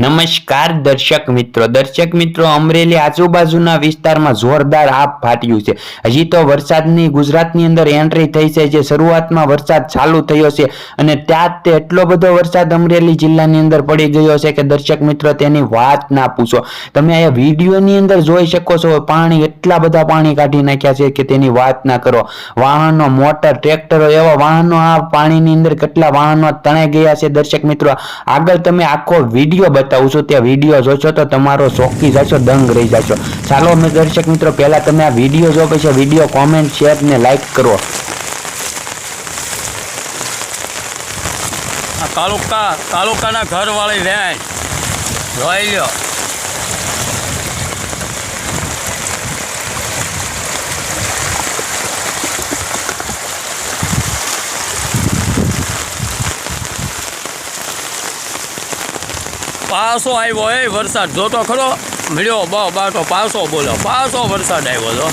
નમસ્કાર દર્શક મિત્રો. દર્શક મિત્રો, અમરેલી આજુબાજુના વિસ્તારમાં જોરદાર આપ ફાટ્યું છે. હજી તો વરસાદની ગુજરાતની અંદર એન્ટ્રી થઈ છે, જે શરૂઆતમાં વરસાદ ચાલુ થયો છે અને ત્યાં તે એટલો બધો વરસાદ અમરેલી જિલ્લાની અંદર પડી ગયો છે કે દર્શક મિત્રો, તેની વાત ના પૂછો. તમે અહીંયા વિડીયોની અંદર જોઈ શકો છો, પાણી એટલા બધા પાણી કાઢી નાખ્યા છે કે તેની વાત ના કરો. વાહનો મોટર, ટ્રેક્ટરો એવા વાહનો આ પાણીની અંદર કેટલા વાહનો તણાઈ ગયા છે દર્શક મિત્રો. આગળ તમે આખો વીડિયો બતાવું છું. ત્યાં વીડિયો જોશો તો તમારો ચોકી જશો, દંગ રહી જશો. ચાલો અમે દર્શક મિત્રો, પહેલા તમે આ વીડિયો જો પછી વીડિયો કોમેન્ટ શેર ને લાઈક કરો. તાલુકા તાલુકાના ઘરવાળી વેન જોઈ લ્યો. પાસો આવ્યો એ વરસાદ. જોતો ખરો? મળ્યો, બહુ બાટો પાસો બોલો પાસો વરસાદ આવ્યો તો.